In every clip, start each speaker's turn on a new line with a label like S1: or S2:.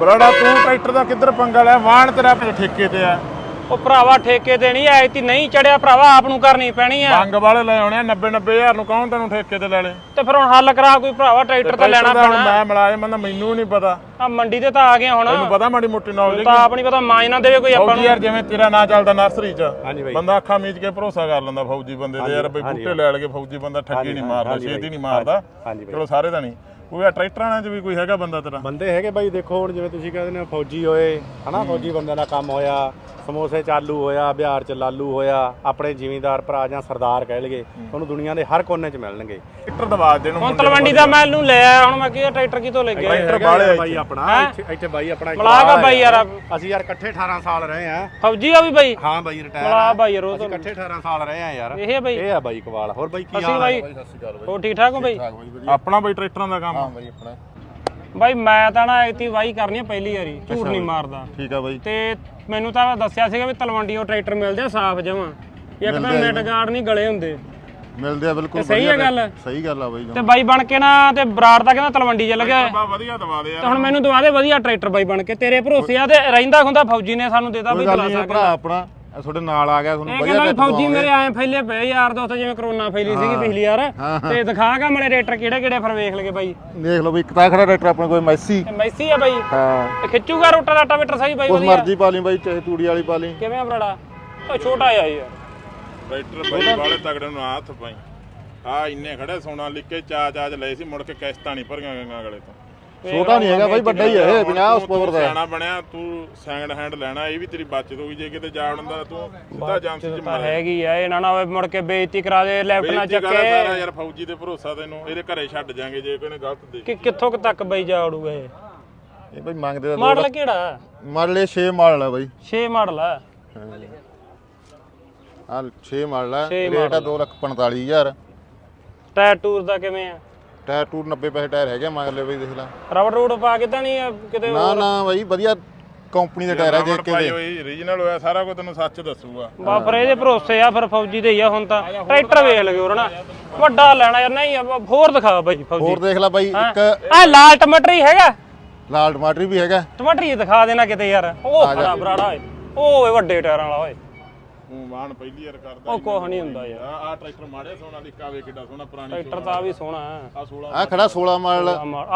S1: ਬਰਾੜਾ ਤੂੰ ਟਰੈਕਟਰ ਦਾ ਕਿੱਧਰ ਪੰਗਾ ਲਿਆ? ਵਾਹਣ ਤੇਰਾ ਆਪਣੇ ਠੇਕੇ ਤੇ ਆ।
S2: ਉਹ ਭਰਾਵਾ ਠੇਕੇ ਤੇ ਨਹੀਂ ਐਤੀ ਨਹੀਂ ਚੜਿਆ ਭਰਾਵਾ ਆਪ ਨੂੰ ਕਰਨੀ ਪੈਣੀ ਆ।
S1: ਬੰਗ ਵਾਲੇ ਲੈ ਆਉਣੇ 90 90000 ਨੂੰ ਕੌਣ ਤੈਨੂੰ ਠੇਕੇ ਤੇ ਲੈ ਲੇ?
S2: ਤੇ ਫਿਰ ਹੁਣ ਹੱਲ ਕਰਾ ਕੋਈ ਭਰਾਵਾ ਟਰੈਕਟਰ ਤਾਂ ਲੈਣਾ ਪੈਣਾ।
S1: ਮੈਂ ਮਲਾਜ਼ਮ ਬੰਦਾ ਮੈਨੂੰ ਨਹੀਂ ਪਤਾ।
S2: ਆ ਮੰਡੀ ਤੇ ਤਾਂ ਆ ਗਏ ਹੁਣ।
S1: ਤੈਨੂੰ ਪਤਾ ਮਾੜੀ ਮੋਟੀ ਨੌਲੇਜ
S2: ਤਾਂ ਆਪ ਨਹੀਂ ਪਤਾ ਮਾਂ ਨਾ ਦੇਵੇ ਕੋਈ ਆਪਾਂ ਨੂੰ
S1: ਯਾਰ ਜਿਵੇਂ ਤੇਰਾ ਨਾਂ ਚੱਲਦਾ ਨਰਸਰੀ 'ਚ। ਬੰਦਾ ਅੱਖਾਂ ਮੀਚ ਕੇ ਭਰੋਸਾ ਕਰ ਲੈਂਦਾ ਫੌਜੀ ਬੰਦੇ ਤੇ ਯਾਰ ਬਈ ਬੂਟੇ ਲੈ ਲਗੇ ਫੌਜੀ ਬੰਦਾ ਠੱਗੀ ਨਹੀਂ ਮਾਰਦਾ ਛੇਤੀ। ਨਹੀਂ ਮਾਰਦਾ। ਚਲੋ ਸਾਰੇ ਤਾਂ ਨਹੀਂ। ਕੋਈ ਆ ਟਰੈਕਟਰਾਂ ਨਾਲ 'ਚ ਵੀ ਕੋਈ ਹੈਗਾ ਬੰਦਾ ਤੇਰਾ?
S3: ਬੰਦੇ ਹੈਗੇ ਬਾਈ, ਦੇਖੋ ਹੁਣ ਜਿਵੇਂ ਤੁਸੀਂ ਕਹਿੰਦੇ ਨੇ ਫੌਜੀ ਹੋਏ, ਹਨਾ? ਫੌਜੀ ਬੰਦਿਆਂ ਦਾ ਕੰਮ ਹੋਇਆ। ਸਮੋਸੇ ਚਾਲੂ ਹੋਇਆ ਬਿਹਾਰ ਚ ਲਾਲੂ ਹੋਇਆ ਆਪਣੇ ਜ਼ਿਮੀਂਦਾਰ ਭਰਾ ਜਾਂ ਸਰਦਾਰ ਕਹਿ ਲਈਏ ਤੁਹਾਨੂੰ ਦੁਨੀਆ ਦੇ ਹਰ ਕੋਨੇ ਚ ਮਿਲਣਗੇ।
S1: ਟਰੈਕਟਰ ਦਵਾ ਦੇ ਨੂੰ
S2: ਹੁਣ ਤਲਵੰਡੀ ਦਾ ਮੈਂ ਇਹਨੂੰ ਲੈ ਆਇਆ ਹੁਣ ਮੈਂ ਕੀ ਟਰੈਕਟਰ ਕਿਤੋਂ ਲੈ ਗਿਆ
S1: ਟਰੈਕਟਰ ਇੱਥੇ।
S3: ਬਾਈ ਆਪਣਾ
S2: ਹੈਂ?
S3: ਇੱਥੇ ਇੱਥੇ ਬਾਈ ਆਪਣਾ ਬਾਹਲਾ
S2: ਬਾਈ ਯਾਰ।
S3: ਅਸੀਂ ਯਾਰ ਇਕੱਠੇ 18 ਸਾਲ ਰਹੇ ਆ
S2: ਫੌਜੀ ਆ ਵੀ ਬਾਈ?
S3: ਹਾਂ ਬਾਈ ਰਿਟਾਇਰ
S2: ਮਲਾ ਬਾਈ ਯਾਰ ਉਹ
S3: ਇਕੱਠੇ 18 ਸਾਲ ਰਹੇ ਆ ਯਾਰ।
S2: ਇਹ ਬਾਈ?
S3: ਇਹ ਆ ਬਾਈ ਕਵਾਲ ਹੋਰ ਬਾਈ ਕੀ
S2: ਅਸੀਂ
S3: ਹਾਲ
S2: ਬਾਈ
S3: ਹੈ
S2: ਉਹ ਠੀਕ ਠਾਕ ਹੋ ਬਾਈ?
S1: ਆਪਣਾ ਬਈ ਟਰੈਕਟਰਾਂ ਦਾ ਕੰਮ?
S3: ਬਾਈ ਆਪਣਾ।
S2: ਬਾਈ ਮੈਂ ਤਾਂ ਨਾ ਐਤੀ ਵਾਈ ਕਰਨੀ ਆ ਪਹਿਲੀ ਵਾਰੀ ਝੂਠ ਨਹੀਂ ਮਾਰਦਾ।
S1: ਠੀਕ ਆ ਬਾਈ।
S2: ਤੇ ਮੈਨੂੰ ਤਾਂ ਦੱਸਿਆ ਸੀਗਾ ਵੀ ਤਲਵੰਡੀਓ ਟਰੈਕਟਰ ਮਿਲਦੇ ਆ ਸਾਫ਼ ਜਮਾਂ। ਇੱਕ ਤਾਂ ਨੈਟ ਗਾਰਡ ਨਹੀਂ ਗਲੇ ਹੁੰਦੇ।
S4: ਮਿਲਦੇ ਆ ਬਿਲਕੁਲ
S2: ਤੇ ਸਹੀ ਹੈ ਗੱਲ।
S4: ਸਹੀ ਗੱਲ ਆ ਬਾਈ
S2: ਤੇ ਬਾਈ ਬਣ ਕੇ ਨਾ ਤੇ ਬਰਾੜ ਦਾ ਕਹਿੰਦਾ ਤਲਵੰਡੀ ਚ ਲੱਗਿਆ
S1: ਬਾ ਵਧੀਆ ਦਵਾ ਦੇ
S2: ਤੇ
S1: ਯਾਰ
S2: ਹੁਣ ਮੈਨੂੰ ਦਵਾ ਦੇ ਵਧੀਆ ਟਰੈਕਟਰ ਬਾਈ ਬਣ ਕੇ। ਤੇਰੇ ਭਰੋਸੇ ਆ ਤੇ ਰਹਿੰਦਾ ਹੁੰਦਾ ਫੌਜੀ ਨੇ ਸਾਨੂੰ ਦੇਤਾ ਬਈ
S4: ਨਹੀਂ ਭਰਾ ਆਪਣਾ। ਇਹ ਤੁਹਾਡੇ ਨਾਲ ਆ ਗਿਆ ਤੁਹਾਨੂੰ
S2: ਇਹ
S4: ਵਧੀਆ
S2: ਕਹਿੰਦਾ ਵੀ
S4: ਟਰੈਕਟਰ
S2: ਫੌਜੀ ਮੇਰੇ ਐ ਫੈਲੇ ਪਏ ਯਾਰ ਦੋਸਤ ਜਿਵੇਂ ਕਰੋਨਾ ਫੈਲੀ ਸੀਗੀ ਪਿਛਲੀ ਵਾਰ। ਤੇ ਦਿਖਾਗਾ ਮਲੇ ਰੇਟਰ ਕਿਹੜੇ ਕਿਹੜੇ ਫਿਰ ਵੇਖ ਲਗੇ ਬਾਈ।
S4: ਦੇਖ ਲਓ ਵੀ ਇੱਕ ਤਾਂ ਖੜਾ ਟਰੈਕਟਰ ਆਪਣੇ ਕੋਲ ਮੈਸੀ।
S2: ਤੇ ਮੈਸੀ ਆ ਬਾਈ।
S4: ਹਾਂ।
S2: ਤੇ ਖਿੱਚੂਗਾ ਰੋਟਾ ਰਾਟਾ ਮੀਟਰ ਸਹੀ ਬਾਈ
S4: ਉਸ
S2: ਵਧੀਆ।
S4: ਮਰਜ਼ੀ ਪਾ ਲਈ ਬਾਈ ਚਾਹੇ ਤੂੜੀ ਵਾਲੀ ਪਾ ਲਈ।
S2: ਕਿਵੇਂ ਆ ਬਰਾੜਾ? ਉਹ ਛੋਟਾ ਆ ਯਾਰ।
S1: ਟਰੈਕਟਰ ਬਈ ਵਾਲੇ ਤਗੜੇ ਨੂੰ ਹੱਥ ਪਾਈ ਆ ਇੰਨੇ ਖੜੇ ਸੋਨਾ ਲਿਕੇ ਚਾ ਚਾਚ ਲਏ ਸੀ ਮੁੜ ਕੇ ਕਿਸ਼ਤਾਂ ਨਹੀਂ ਭਰੀਆਂ ਗੰਗਾ ਗਲੇ ਤੋਂ।
S4: ਛੋਟਾ ਨਹੀਂ ਹੈਗਾ ਬਾਈ ਵੱਡਾ ਹੀ ਹੈ ਇਹ 50 ਉਸ ਪਾਵਰ ਦਾ। ਹੈ।
S1: ਸਿਆਣਾ ਬਣਿਆ ਤੂੰ ਸੈਕਿੰਡ ਹੈਂਡ ਲੈਣਾ ਇਹ ਵੀ ਤੇਰੀ ਬਚਤ ਹੋਈ ਜੇ ਕਿਤੇ ਜਾ ਵੜਨ ਦਾ ਤੂੰ ਸਿੱਧਾ ਜਾਂਸੀ ਚ
S2: ਤਾਂ
S1: ਮਾਰੇ।
S2: ਹੈਗੀ ਆ ਇਹ ਨਾ ਮੁੜ ਕੇ ਬੇਇੱਜ਼ਤੀ ਕਰਾ ਦੇ ਲੈਫਟ ਨਾ ਚੱਕੇ।
S1: ਯਾਰ ਫੌਜੀ ਤੇ ਭਰੋਸਾ ਤੈਨੂੰ ਇਹਦੇ ਘਰੇ ਛੱਡ ਜਾਾਂਗੇ ਜੇ ਕੋਈ ਨੇ ਗਲਤ ਦੇ
S2: ਕਿ ਕਿੱਥੋਂ ਕੁ ਤੱਕ ਬਈ ਜਾ ਉੜੂਗਾ ਇਹ?
S4: ਇਹ ਬਾਈ ਮੰਗਦੇ ਦਾ
S2: ਮਾਡਲ ਕਿਹੜਾ?
S4: ਮਾਡਲ ਇਹ 6 ਮਾਡਲ ਆ ਬਾਈ।
S2: 6 ਮਾਡਲ ਆ।
S4: ਆ 6 ਮਾਡਲ
S2: ਛੇ
S4: ਰੇਟ ਆ 245000
S2: ਟਾਇਰ ਟੂਰ ਦਾ ਕਿਵੇਂ ਆ?
S4: ਟਾਇਰ ਟੂਰ 90 ਪੈਸੇ ਟਾਇਰ ਹੈਗੇ ਮਗਰਲੇ ਬਾਈ ਦੇਖ ਲੈ।
S2: ਰਬੜ ਰੂਡ ਪਾ ਕੇ ਤਾਂ ਨਹੀਂ ਆ ਕਿਤੇ
S4: ਨਾ ਨਾ ਬਾਈ ਵਧੀਆ ਕੰਪਨੀ ਦਾ ਟਾਇਰ ਆ ਦੇਖ ਕੇ
S1: ਪਾਈ
S4: ਦੇ।
S1: ਹੋਈ ਰੀਜਨਲ ਹੋਇਆ ਸਾਰਾ ਕੁਝ ਤੈਨੂੰ ਸੱਚ ਦੱਸੂਗਾ।
S2: ਬਾ ਫਿਰ ਇਹਦੇ ਭਰੋਸੇ ਆ ਫਿਰ ਫੌਜੀ ਦੇ ਹੀ ਆ ਹੁਣ ਤਾਂ। ਟਰੈਕਟਰ ਵੇਖ ਲਗੇ ਹੋਰ ਨਾ ਵੱਡਾ ਲੈਣਾ ਯਾਰ ਨਹੀਂ ਆ, ਹੋਰ ਦਿਖਾ ਬਾਈ ਫੌਜੀ।
S4: ਹੋਰ ਦੇਖ ਲੈ ਬਾਈ ਇੱਕ
S2: ਆ ਲਾਲ ਟਮਾਟਰ ਹੀ ਹੈਗਾ।
S4: ਲਾਲ ਟਮਾਟਰ ਵੀ ਹੈਗਾ।
S2: ਟਮਾਟਰ ਹੀ ਦਿਖਾ ਦੇਣਾ ਕਿਤੇ ਯਾਰ। ਉਹ ਖੜਾ ਬਰਾੜਾ ਓਏ। ਉਹ ਓਏ ਵੱਡੇ ਟਾਇਰਾਂ ਵਾਲਾ ਓਏ।
S1: ਹੂੰ ਮਾਨ ਪਹਿਲੀ ਵਾਰ ਕਰਦਾ
S2: ਉਹ ਕੁਛ ਨਹੀਂ ਹੁੰਦਾ ਯਾਰ।
S1: ਆ ਟਰੈਕਟਰ ਮਾੜੇ ਸੋਨਾ ਲਿਕਾ ਵੇ ਕਿੱਡਾ ਸੋਹਣਾ ਪੁਰਾਣੀ
S2: ਟਰੈਕਟਰ ਤਾਂ ਆ ਵੀ ਸੋਹਣਾ
S1: ਆ 16
S4: ਆ ਖੜਾ 16 ਮਾਡਲ।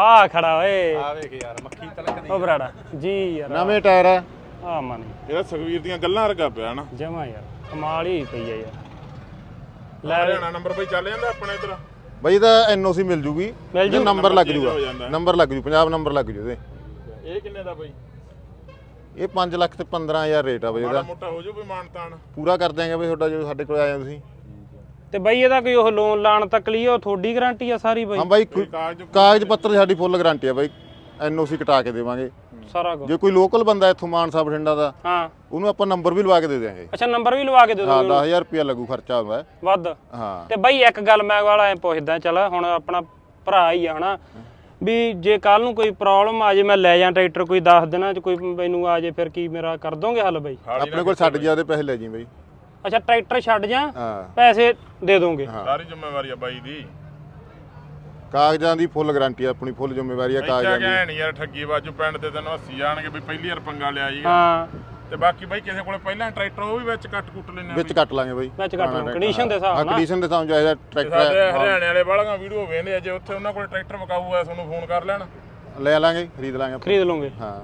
S2: ਆ ਖੜਾ ਓਏ।
S3: ਆ ਵੇਖ ਯਾਰ ਮੱਖੀ ਤਲਕ
S2: ਉਹ ਬਰਾੜਾ। ਜੀ ਯਾਰ।
S4: ਨਵੇਂ ਟਾਇਰ ਆ।
S2: ਆ ਮਨ।
S1: ਇਹਦਾ ਸੁਖਵੀਰ ਦੀਆਂ ਗੱਲਾਂ ਵਰਗਾ ਪਿਆ ਨਾ।
S2: ਜਮਾ ਯਾਰ। ਕਮਾਲ ਹੀ ਪਈ ਆ ਯਾਰ।
S1: ਲੈ ਹਰਿਆਣਾ ਨੰਬਰ ਬਈ ਚੱਲ ਜਾਂਦਾ ਆਪਣੇ ਇਧਰ।
S4: ਬਾਈ ਦਾ ਐਨਓਸੀ ਮਿਲ ਜੂਗੀ।
S2: ਮਿਲ ਜੂ।
S4: ਨੰਬਰ ਲੱਗ ਜੂਗਾ। ਨੰਬਰ ਲੱਗ ਜੂ ਪੰਜਾਬ ਨੰਬਰ ਲੱਗ ਜੂ ਇਹਦੇ।
S1: ਇਹ ਕਿੰਨੇ ਦਾ ਬਈ?
S4: ਇਹ 5 ਲੱਖ ਤੇ 15000 ਰੇਟ ਆ ਬਾਈ
S1: ਮਾੜਾ
S4: ਇਹਦਾ
S1: ਮੋਟਾ ਹੋ ਜੂ ਵੀ ਮਾਨਤਾਨ
S4: ਪੂਰਾ ਕਰ ਦਿਆਂਗੇ ਬਈ ਤੁਹਾਡਾ ਜੋ ਸਾਡੇ ਕੋਲ ਆਏ ਹੋ ਤੁਸੀਂ
S2: ਤੇ ਬਈ ਇਹਦਾ ਕੋਈ ਉਹ ਲੋਨ ਲਾਣ ਤੱਕ ਲਈ ਉਹ ਤੁਹਾਡੀ ਗਾਰੰਟੀ ਆ ਸਾਰੀ ਬਈ?
S4: ਹਾਂ ਬਾਈ ਕੋਈ
S1: ਕਾਗਜ਼
S4: ਕਾਗਜ਼ ਪੱਤਰ ਸਾਡੀ ਫੁੱਲ ਗਾਰੰਟੀ ਆ ਬਾਈ। ਐਨਓਸੀ ਕਟਾ ਕੇ ਦੇਵਾਂਗੇ।
S2: ਸਾਰਾ ਕੁਝ
S4: ਜੇ ਕੋਈ ਲੋਕਲ ਬੰਦਾ ਇੱਥੋਂ ਮਾਨਸਾ ਬਠਿੰਡਾ ਦਾ
S2: ਹਾਂ।
S4: ਉਹਨੂੰ ਆਪਾਂ ਨੰਬਰ ਵੀ ਲਵਾ ਕੇ ਦੇ ਦਿਆਂਗੇ।
S2: ਅੱਛਾ ਨੰਬਰ ਵੀ ਲਵਾ ਕੇ ਦੇ
S4: ਹਾਂ
S2: ਦੋ
S4: 10000 ਰੁਪਇਆ ਲੱਗੂ ਖਰਚਾ ਹੁੰਦਾ।
S2: ਵੱਧ।
S4: ਹਾਂ।
S2: ਤੇ ਬਈ ਇੱਕ ਗੱਲ ਮੈਂ ਵਾਲਾ ਐ ਪੁੱਛਦਾ ਚੱਲ ਹੁਣ ਆਪਣਾ ਭਰਾ ਹੀ ਆ ਹਨਾ? ਵੀ ਜੇ ਕੱਲ ਨੂੰ ਕੋਈ ਪ੍ਰੋਬਲਮ ਆ ਜੇ ਮੈਂ ਲੈ ਜਾਂ ਟਰੈਕਟਰ ਕੋਈ 10 ਦਿਨਾਂ ਚ ਕੋਈ ਮੈਨੂੰ ਆ ਜੇ ਫਿਰ ਕੀ ਮੇਰਾ ਕਰ ਦੋਗੇ ਹੱਲ ਬਈ?
S4: ਆਪਣੇ ਕੋਲ ਛੱਡ ਗਿਆ ਉਹਦੇ ਪੈਸੇ ਲੈ ਜੀ ਬਾਈ।
S2: ਅੱਛਾ ਟਰੈਕਟਰ ਛੱਡ ਜਾਂ ਪੈਸੇ ਦੇ ਦੋਗੇ?
S1: ਸਾਰੀ ਜ਼ਿੰਮੇਵਾਰੀ ਆ ਬਾਈ ਦੀ।
S4: ਕਾਗਜ਼ਾਂ ਦੀ ਫੁੱਲ ਗਾਰੰਟੀ ਆ ਆਪਣੀ ਫੁੱਲ ਜ਼ਿੰਮੇਵਾਰੀ ਆ
S1: ਇੱਥੇ
S4: ਕਾਗਜ਼ਾਂ ਦੀ।
S1: ਕਹਿ ਨਹੀਂ ਯਾਰ ਠੱਗੀ ਬਾਜੂ ਪਿੰਡ ਦੇ ਤੈਨੂੰ ਹੱਸੀ ਜਾਣਗੇ ਵੀ ਪਹਿਲੀ ਵਾਰ ਪੰਗਾ ਲਿਆ ਜੀ।
S2: ਹਾਂ।
S1: ਤੇ ਬਾਕੀ ਬਾਈ ਕਿਸੇ ਕੋਲੇ ਪਹਿਲਾਂ ਟਰੈਕਟਰ ਉਹ ਵੀ ਵਿੱਚ ਕੱਟ ਕੁੱਟ ਲੈਣੇ
S4: ਵਿੱਚ ਕੱਟ ਲਾਂਗੇ ਬਾਈ।
S2: ਵਿੱਚ ਕੱਟ ਲਓ ਕੰਡੀਸ਼ਨ ਦੇ ਹਿਸਾਬ
S4: ਹਾਂ
S2: ਨਾਲ।
S4: ਕੰਡੀਸ਼ਨ ਦੇ ਹਿਸਾਬ ਨਾਲ ਇਹਦਾ ਟਰੈਕਟਰ ਹੈ,
S1: ਹਰਿਆਣੇ ਵਾਲੇ ਬਾਲਗਾ ਵੀਡੀਓ ਵੇਖਦੇ ਆ ਜੇ ਉੱਥੇ ਉਹਨਾਂ ਕੋਲੇ ਟਰੈਕਟਰ ਵਿਕਾਊ ਹੋਇਆ ਤੁਹਾਨੂੰ ਫੋਨ ਕਰ ਲੈਣ।
S4: ਲੈ ਲਾਂਗੇ ਖਰੀਦ ਲਾਂਗੇ।
S2: ਖਰੀਦ ਲਓਗੇ
S4: ਹਾਂ।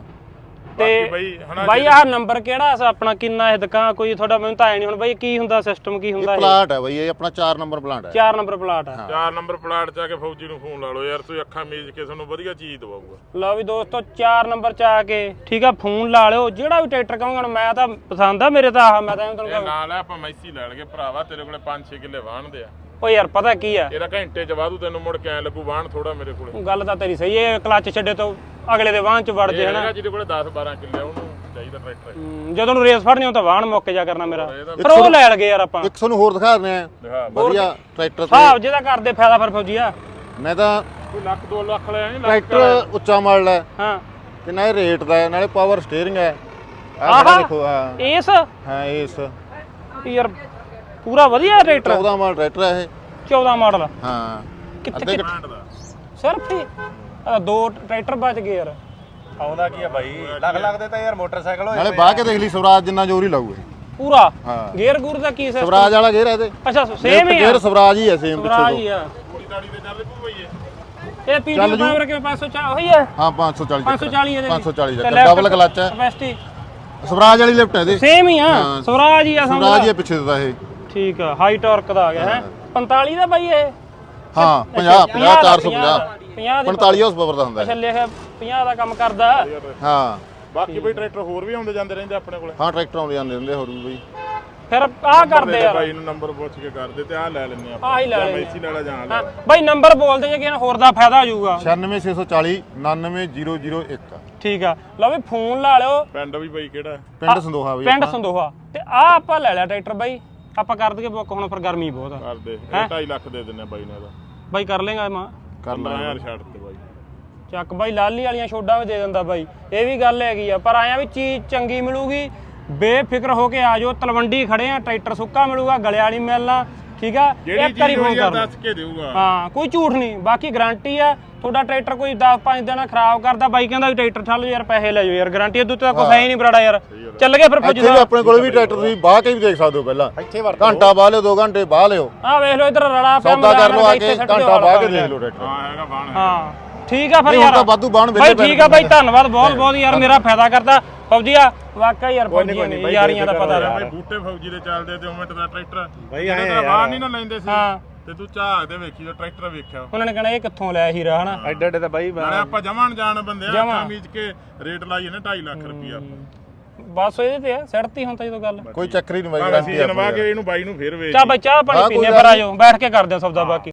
S1: ਬਾਕੀ
S2: ਤੇ
S1: ਬਾਈ ਹਨਾ
S2: ਬਾਈ ਆਹ ਨੰਬਰ ਕਿਹੜਾ ਸੀ ਆਪਣਾ ਕਿੰਨਾ ਇਹ ਦੁਕਾਨ ਕੋਈ ਤੁਹਾਡਾ ਮੈਨੂੰ ਤਾਂ ਆਇਆ ਨਹੀਂ ਹੁਣ ਬਾਈ ਕੀ ਹੁੰਦਾ ਸਿਸਟਮ ਕੀ ਹੁੰਦਾ
S4: ਇਹ?
S2: ਇਹ
S4: ਪਲਾਟ ਹੈ ਬਾਈ ਇਹ ਆਪਣਾ 4 ਨੰਬਰ ਪਲਾਟ ਹੈ
S2: ਚਾਰ ਨੰਬਰ ਪਲਾਟ ਆ।
S1: ਚਾਰ ਨੰਬਰ ਪਲਾਟ 'ਚ ਆ ਕੇ ਫੌਜੀ ਨੂੰ ਫੋਨ ਲਾ ਲਓ ਯਾਰ ਤੁਸੀਂ ਅੱਖਾਂ ਮੀਚ ਕੇ ਤੁਹਾਨੂੰ ਵਧੀਆ ਚੀਜ਼ ਦਵਾਊਗਾ।
S2: ਲਓ ਵੀ ਦੋਸਤੋ 4 ਨੰਬਰ ਚ ਆ ਕੇ ਠੀਕ ਆ ਫੋਨ ਲਾ ਲਿਓ। ਜਿਹੜਾ ਵੀ ਟਰੈਕਟਰ ਕਹੋਗੇ ਹੁਣ ਮੈਂ ਤਾਂ ਪਸੰਦ ਆ ਮੇਰੇ ਤਾਂ ਆਹ ਮੈਂ ਤਾਂ ਐਵੇਂ ਤੁਹਾਨੂੰ
S1: ਇਹ
S2: ਕਹਾਂ।
S1: ਨਾਲ ਆਪਾਂ ਮੈਸੀ ਲੈ ਲਗੇ ਭਰਾਵਾ ਤੇਰੇ ਕੋਲੇ 5-6 ਕਿੱਲੇ ਵਾਹਣਦੇ ਆ।
S2: ਓ ਯਾਰ ਪਤਾ ਕੀ ਆ?
S1: ਇਹਦਾ ਘੰਟੇ 'ਚ ਵਾਧੂ ਤੈਨੂੰ ਮੁੜ ਕੇ ਐ ਲੱਗੂ ਵਾਹਣ ਥੋੜਾ ਮੇਰੇ ਕੋਲੇ।
S2: ਗੱਲ ਤਾਂ ਤੇਰੀ ਸਹੀ ਹੈ ਕਲੱਚ ਛੱਡੇ ਤੋਂ। ਅਗਲੇ ਦੇ ਵਾਹਨ ਚ ਵੜ ਜੇ ਹਨਾ।
S1: ਜਿਹਦੇ ਕੋਲੇ 10-12 ਕਿੱਲੇ ਆ, ਉਹਨੂੰ ਚਾਹੀਦਾ ਟਰੈਕਟਰ।
S2: ਹਮ, ਜਦੋਂ ਨੂੰ ਰੇਸ ਫੜਨੀ ਹੋ ਤਾਂ ਵਾਹਨ ਮੁੱਕ ਜਾ ਕਰਨਾ ਮੇਰਾ। ਪਰ ਉਹ ਲੈ ਲਗੇ ਯਾਰ ਆਪਾਂ।
S4: ਇੱਕ ਤੁਹਾਨੂੰ ਹੋਰ ਦਿਖਾ ਦਿੰਦੇ ਆ।
S1: ਦਿਖਾ
S4: ਵਧੀਆ ਟਰੈਕਟਰ ਤੇ।
S2: ਹਿਸਾਬ ਜਿਹਦਾ ਕਰਦੇ ਫਾਇਦਾ ਫਿਰ ਫੌਜੀ ਆ
S4: ਮੈਂ ਤਾਂ
S1: ਕੋਈ ਲੱਖ 2 ਲੱਖ ਲੈ ਨਹੀਂ ਲੱਖ
S4: ਟਰੈਕਟਰ ਉੱਚਾ ਮਾਡਲ ਹੈ।
S2: ਹਾਂ।
S4: ਤੇ ਨਾਲੇ ਰੇਟ ਦਾ ਹੈ ਨਾਲੇ ਪਾਵਰ ਸਟੀਅਰਿੰਗ ਹੈ। ਆਹ
S2: ਆਹਾ।
S4: ਦੇਖੋ ਹਾਂ।
S2: ਇਸ?
S4: ਹਾਂ ਇਸ।
S2: ਯਾਰ ਪੂਰਾ ਵਧੀਆ ਟਰੈਕਟਰ।
S4: 14 ਮਾਡਲ ਟਰੈਕਟਰ ਹੈ ਇਹ।
S2: 14 ਮਾਡਲ।
S4: ਹਾਂ।
S2: ਕਿੱਥੇ
S4: ਅੱਧੇ
S1: ਦਾ।
S2: ਸਿਰਫ ਹੀ। ਆਹ ਦੋ ਟਰੈਕਟਰ ਬਚ ਗਏ ਯਾਰ।
S3: ਆਉਂਦਾ ਕੀ ਆ ਬਾਈ? ਲੱਖ ਲੱਖ ਦੇ ਤਾਂ ਯਾਰ ਮੋਟਰਸਾਈਕਲ ਹੋਏ
S4: ਨਾਲੇ ਬਾਹ ਕੇ ਦੇਖ ਲਈ ਸਵਰਾਜ ਜਿੰਨਾ ਜ਼ੋਰ ਹੀ ਲਾਊ ਇਹ।
S2: ਪੂਰਾ?
S4: ਹਾਂ।
S2: ਗੇਅਰ ਗੂਰ ਦਾ ਕੀ ਸਿਸਟਮ
S4: ਸਵਰਾਜ ਵਾਲਾ ਗੇਰ ਹੈ ਇਹਦੇ।
S2: ਅੱਛਾ ਸੇਮ ਹੀ ਆ।
S4: ਗੇਰ ਸਵਰਾਜ ਹੀ ਹੈ ਸੇਮ
S2: ਸਵਰਾਜ
S4: ਪਿੱਛੇ
S2: ਹੀ ਆ।
S1: ਪੂਰੀ ਦਾੜੀ ਤੇ ਬਈਏ
S2: ਇਹ ਪੀਡੀ
S4: ਚੱਲ ਜੂ।
S2: ਪਾਵਰ ਕਿਵੇਂ 504 ਹੋਈ ਹੈ
S4: ਤੋਂ। ਹਾਂ 540
S2: 540 ਇਹਦੇ
S4: 540 ਚੱਕਰ। ਡਬਲ ਕਲਚ ਹੈ
S2: ਕੈਪੈਸਿਟੀ
S4: ਸਵਰਾਜ ਵਾਲੀ ਲਿਫਟ ਹੈ ਇਹਦੇ।
S2: ਸੇਮ ਹੀ ਆ।
S4: ਹਾਂ।
S2: ਸਵਰਾਜ ਹੀ ਆ ਸਮਝ
S4: ਸਵਰਾਜ ਹੀ। ਹੈ ਪਿੱਛੇ ਦਾ ਇਹ।
S2: ਠੀਕ ਆ ਹਾਈ ਟਾਰਕ ਦਾ ਆ ਗਿਆ ਹੈ। 45 ਦਾ ਬਾਈ ਇਹ?
S4: ਹਾਂ 50 50 450
S2: 50 ਦੀ
S4: 45 ਹਾਰਸ ਪਾਵਰ ਦਾ ਹੁੰਦਾ
S2: ਅੱਛਾ
S4: ਹੈ
S2: ਲਿਖਿਆ 50 ਦਾ ਕੰਮ ਕਰਦਾ।
S4: ਹਾਂ।
S1: ਬਾਕੀ ਬਈ ਟਰੈਕਟਰ ਹੋਰ ਵੀ ਆਉਂਦੇ ਜਾਂਦੇ ਰਹਿੰਦੇ ਆਪਣੇ ਕੋਲੇ।
S4: ਹਾਂ ਟਰੈਕਟਰ ਆਉਂਦੇ ਜਾਂਦੇ ਹੁੰਦੇ ਹੋਰ ਵੀ ਬਈ।
S2: ਫਿਰ ਆਹ ਕਰਦੇ ਯਾਰ।
S1: ਬਾਈ ਨੂੰ ਨੰਬਰ ਪੁੱਛ ਕੇ ਕਰਦੇ ਤੇ ਆਹ ਲੈ ਲੈਣੇ ਆਪਾਂ।
S2: ਆਹ ਹੀ ਲੈ
S1: ਜਾਂ
S2: ਲੈਣੇ।
S1: ਮੈਸੀ ਲੈ ਲੈ ਜਾਂ
S2: ਹਾਂ ਬਾਈ ਨੰਬਰ ਬੋਲਦੇ ਜੇ ਕਿਸੇ ਨੂੰ ਹੋਰ ਦਾ ਫਾਇਦਾ ਹੋ ਜਾਊਗਾ।
S4: 96640 99001
S2: ਠੀਕ ਆ। ਲਓ ਵੀ ਫੋਨ ਲਾ ਲਿਓ।
S1: ਪਿੰਡ ਵੀ ਬਈ ਕਿਹੜਾ?
S4: ਪਿੰਡ ਸੰਦੋਹਾ ਬਈ
S2: ਪਿੰਡ ਸੰਦੋਹਾ। ਤੇ ਆ ਆਪਾਂ ਲੈ ਲਿਆ ਟਰੈਕਟਰ ਬਾਈ। ਆਪਾਂ ਕਰ ਦਈਏ ਬੁੱਕ ਹੁਣ ਫਿਰ ਗਰਮੀ ਬਹੁਤ ਆ।
S1: ਕਰਦੇ ਇਹ 2.5 ਲੱਖ ਦੇ ਦਿੰਨੇ ਬਾਈ ਨੇ ਇਹਦਾ।
S2: ਬਾਈ ਕਰ ਲੇਗਾ ਮਾਂ।
S4: ਕਰ ਲੈ
S1: 15000 ਛੱਡ ਤੇ ਬਾਈ।
S2: ਚੱਕ ਬਾਈ ਲਾਲੀ ਵਾਲੀਆਂ ਛੋਡਾਂ ਵੀ ਦੇ ਦਿੰਦਾ ਬਾਈ। ਇਹ ਵੀ ਗੱਲ ਹੈਗੀ ਆ ਪਰ ਆਇਆ ਵੀ ਚੀਜ਼ ਚੰਗੀ ਮਿਲੂਗੀ। ਬੇਫਿਕਰ ਹੋ ਕੇ ਆ ਜਾਓ ਤਲਵੰਡੀ ਖੜੇ ਆ ਟਰੈਕਟਰ ਸੁੱਕਾ ਮਿਲੂਗਾ ਗਲਿਆ ਵਾਲੀ ਮਿਲਣਾ। ਠੀਕ ਆ?
S1: ਜਿਹੜੀ
S2: ਇੱਕ ਵਾਰੀ
S1: ਚੀਜ਼
S2: ਫੋਨ
S1: ਹੋਈ ਆ
S2: ਕਰ ਲਓ।
S1: ਦੱਸ ਕੇ ਦੇਊਗਾ।
S2: ਹਾਂ ਕੋਈ ਝੂਠ ਨਹੀਂ। ਬਾਕੀ ਗਾਰੰਟੀ ਆ ਤੁਹਾਡਾ ਟਰੈਕਟਰ ਕੋਈ 10-5 ਦਿਨ ਖਰਾਬ ਕਰਦਾ ਬਾਈ ਕਹਿੰਦਾ ਵੀ ਟਰੈਕਟਰ ਠੱਲ ਯਾਰ ਪੈਸੇ ਲੈ ਜਾਓ ਯਾਰ ਗਾਰੰਟੀ ਇਦੋਂ ਤਾਂ ਕੁਛ ਹੈ ਹੀ ਨਹੀਂ ਬਰਾੜਾ ਯਾਰ। ਚੱਲ ਗਏ ਫਿਰ ਫੌਜੀ
S4: ਇੱਥੇ ਵੀ ਆਪਣੇ ਕੋਲ ਵੀ ਟਰੈਕਟਰ ਤੁਸੀਂ ਬਾਹ ਕੇ ਵੀ ਦੇਖ ਸਕਦੇ ਹੋ ਪਹਿਲਾਂ।
S3: ਇੱਥੇ ਵਰਤ।
S4: ਘੰਟਾ ਬਾਹ ਲਿਓ 2 ਘੰਟੇ ਬਾਹ ਲਿਓ।
S2: ਆ ਵੇਖ ਲਓ ਇਧਰ ਰੜਾ ਪਿਆ
S4: ਸੌਦਾ ਕਰ ਲਓ ਆ
S2: ਇੱਥੇ
S4: ਕੇ ਘੰਟਾ ਬਾਹ ਕੇ ਦੇਖ ਲਓ ਟਰੈਕਟਰ
S1: ਹਾਂ ਹੈਗਾ ਬਾਣ
S2: ਹਾਂ। ਠੀਕ ਆ ਫਿਰ
S4: ਨਹੀਂ, ਹੁਣ
S2: ਯਾਰ।
S4: ਤਾਂ ਵਾਧੂ ਬਾਣ
S2: ਬਾਈ
S4: ਵਿਹਲੇ
S2: ਠੀਕ ਆ ਬਾਈ ਧੰਨਵਾਦ ਬਹੁਤ ਬਹੁਤ ਯਾਰ ਮੇਰਾ ਫਾਇਦਾ ਕਰਦਾ। ਫੌਜੀ ਆ ਵਾਕਈ ਯਾਰ ਫੌਜੀ
S3: ਕੋਈ ਨਹੀਂ
S2: ਨੇ
S3: ਬਾਈ,
S2: ਯਾਰੀਆਂ ਦਾ ਪਤਾ
S1: ਬਾਈ ਬੂਟੇ ਫੌਜੀ ਦੇ ਚੱਲਦੇ ਤੇ ਉਵੇਂ ਦਾ ਟਰੈਕਟਰ
S3: ਬਾਈ
S1: ਤੇਰਾ
S3: ਯਾਰ।
S1: ਬਾਣ ਨਹੀਂ ਨਾ ਲੈਂਦੇ ਸੀ
S2: ਹਾਂ।
S1: ਤੇ ਤੂੰ ਝਾਕ ਦੇ ਵੇਖੀ ਜੋ ਟਰੈਕਟਰ ਵੇਖਿਆ।
S2: ਉਹਨਾਂ ਨੇ ਕਹਣਾ ਇਹ ਕਿੱਥੋਂ ਲਿਆ ਹੀਰਾ ਹਨਾ?
S3: ਐਡੇ ਐਡੇ ਤਾਂ ਬਾਈ
S1: ਨਾਲੇ ਆਪਾਂ ਜਮਾਨ ਜਾਣ ਬੰਦੇ ਆ
S2: ਜਮਾਂ।
S1: ਕਮੀਜ਼ ਕੇ ਰੇਟ ਲਾਈਏ ਨਾ 2.5 ਲੱਖ ਰੁਪਈਆ
S2: ਬਸ ਇਹਦੇ ਤੇ ਆ ਸੜਤੀ ਹੁਣ ਤਾਂ ਜਦੋਂ ਗੱਲ।
S4: ਕੋਈ ਚੱਕਰ ਹੀ ਨਹੀਂ ਬਾਈ
S1: ਭਾਵੇਂ
S4: ਗਾਰੰਟੀ
S1: ਸੀਜ਼ਨ ਵਾ ਕੇ ਇਹਨੂੰ ਬਾਈ ਨੂੰ ਫੇਰ ਵੇਚ
S2: ਚਾਹ ਬਾਈ ਚਾਹ ਪਾਣੀ ਪੀਨੇ ਫਿਰ ਆ ਜਾਓ ਬੈਠ ਕੇ ਕਰਦੇ ਆ ਸੌਦਾ ਬਾਕੀ।